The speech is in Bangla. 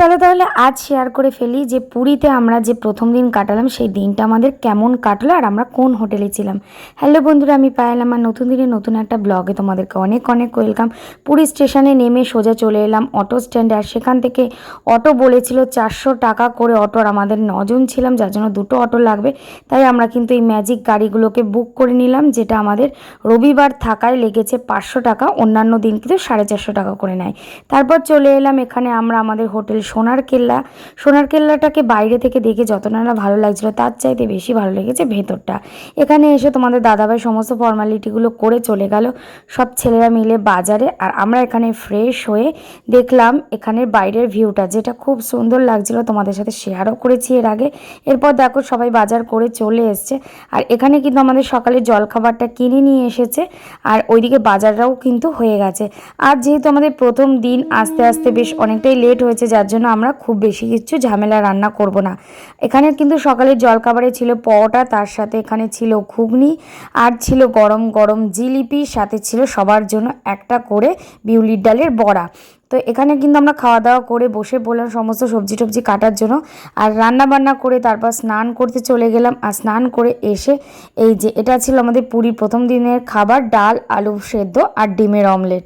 চলো তাহলে আজ শেয়ার করে ফেলি যে পুরীতে আমরা যে প্রথম দিন কাটালাম, সেই দিনটা আমাদের কেমন কাটলো আর আমরা কোন হোটেলে ছিলাম। হ্যালো বন্ধুরা, আমি পায়েল আমার নতুন দিনে নতুন একটা ব্লগে তোমাদেরকে অনেক অনেক ওয়েলকাম পুরী স্টেশনে নেমে সোজা চলে এলাম অটো স্ট্যান্ডে আর সেখান থেকে অটো বলেছিল চারশো টাকা করে অটোর আমাদের নজন ছিলাম, যার জন্য দুটো অটো লাগবে। তাই আমরা কিন্তু এই ম্যাজিক গাড়িগুলোকে বুক করে নিলাম, যেটা আমাদের রবিবার থাকায় লেগেছে পাঁচশো টাকা, অন্যান্য দিন কিন্তু সাড়ে চারশো টাকা করে নেয়। তারপর চলে এলাম এখানে আমরা আমাদের হোটেল সোনার কেল্লা। সোনার কেল্লাটাকে বাইরে থেকে দেখে যত না ভালো লাগছিল, তার চাইতে বেশি ভালো লেগেছে ভেতরটা। এখানে এসে তোমাদের দাদাভাই সমস্ত ফর্মালিটিগুলো করে চলে গেল। সব ছেলেরা মিলে বাজারে, আর আমরা এখানে ফ্রেশ হয়ে দেখলাম এখানের বাইরের ভিউটা যেটা খুব সুন্দর লাগছিল। তোমাদের সাথে শেয়ারও করেছি এর আগে। এরপর দেখো সবাই বাজার করে চলে এসছে। আর এখানে কিন্তু আমাদের সকালে জলখাবারটা কিনে নিয়ে এসেছে, আর ওইদিকে বাজারটাও কিন্তু হয়ে গেছে। আর যেহেতু আমাদের প্রথম দিন, আস্তে আস্তে বেশ অনেকটাই লেট হয়েছে, যার জন্য আমরা খুব বেশি কিছু ঝামেলা রান্না করব না। এখানে কিন্তু সকালের জলখাবারে ছিল পরোটা, তার সাথে এখানে ছিল ঘুগনি আর ছিল গরম গরম জিলিপি, সাথে ছিল সবার জন্য একটা করে বিউলির ডালের বড়া। তো এখানে কিন্তু আমরা খাওয়া দাওয়া করে বসে পড়লাম সমস্ত সবজি টবজি কাটার জন্য আর রান্না বান্না করে তারপর স্নান করতে চলে গেলাম আর স্নান করে এসে এই যে এটা ছিল আমাদের পুরী প্রথম দিনের খাবার, ডাল, আলু সেদ্ধ আর ডিমের অমলেট।